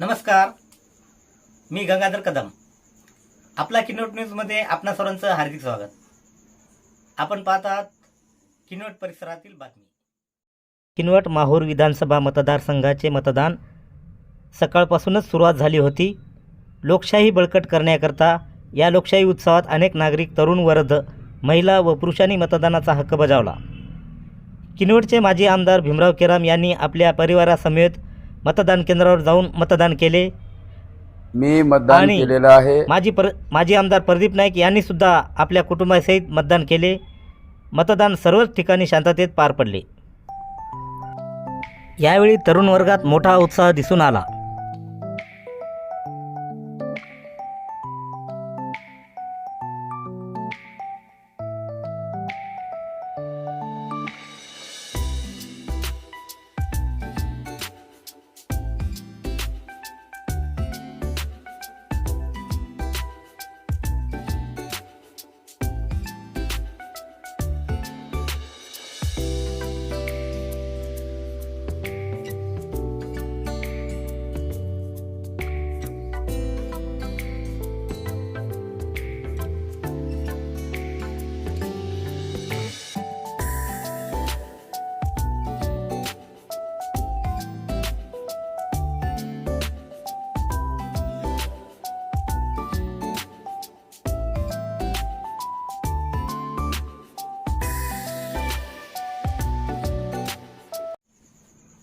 नमस्कार. मी गंगाधर कदम. आपला किनोट न्यूजमध्ये आपणा सर्वांचं हार्दिक स्वागत. आपण पाहतात किनवट परिसरातील बातमी. किनवट माहूर विधानसभा मतदारसंघाचे मतदान सकाळपासूनच सुरुवात झाली होती. लोकशाही बळकट करण्याकरता या लोकशाही उत्सवात अनेक नागरिक तरुण वर्ध महिला व पुरुषांनी मतदानाचा हक्क बजावला. किनवटचे माजी आमदार भीमराव केराम यांनी आपल्या परिवारासमेत मतदान केंद्रावर जाऊन मतदान केले. मी मतदान आणि केलेलं आहे. माजी पर माजी आमदार प्रदीप नाईक यांनी सुद्धा आपल्या कुटुंबासहित मतदान केले. मतदान सर्वच ठिकाणी शांततेत पार पडले. यावेळी तरुण वर्गात मोठा उत्साह दिसून आला.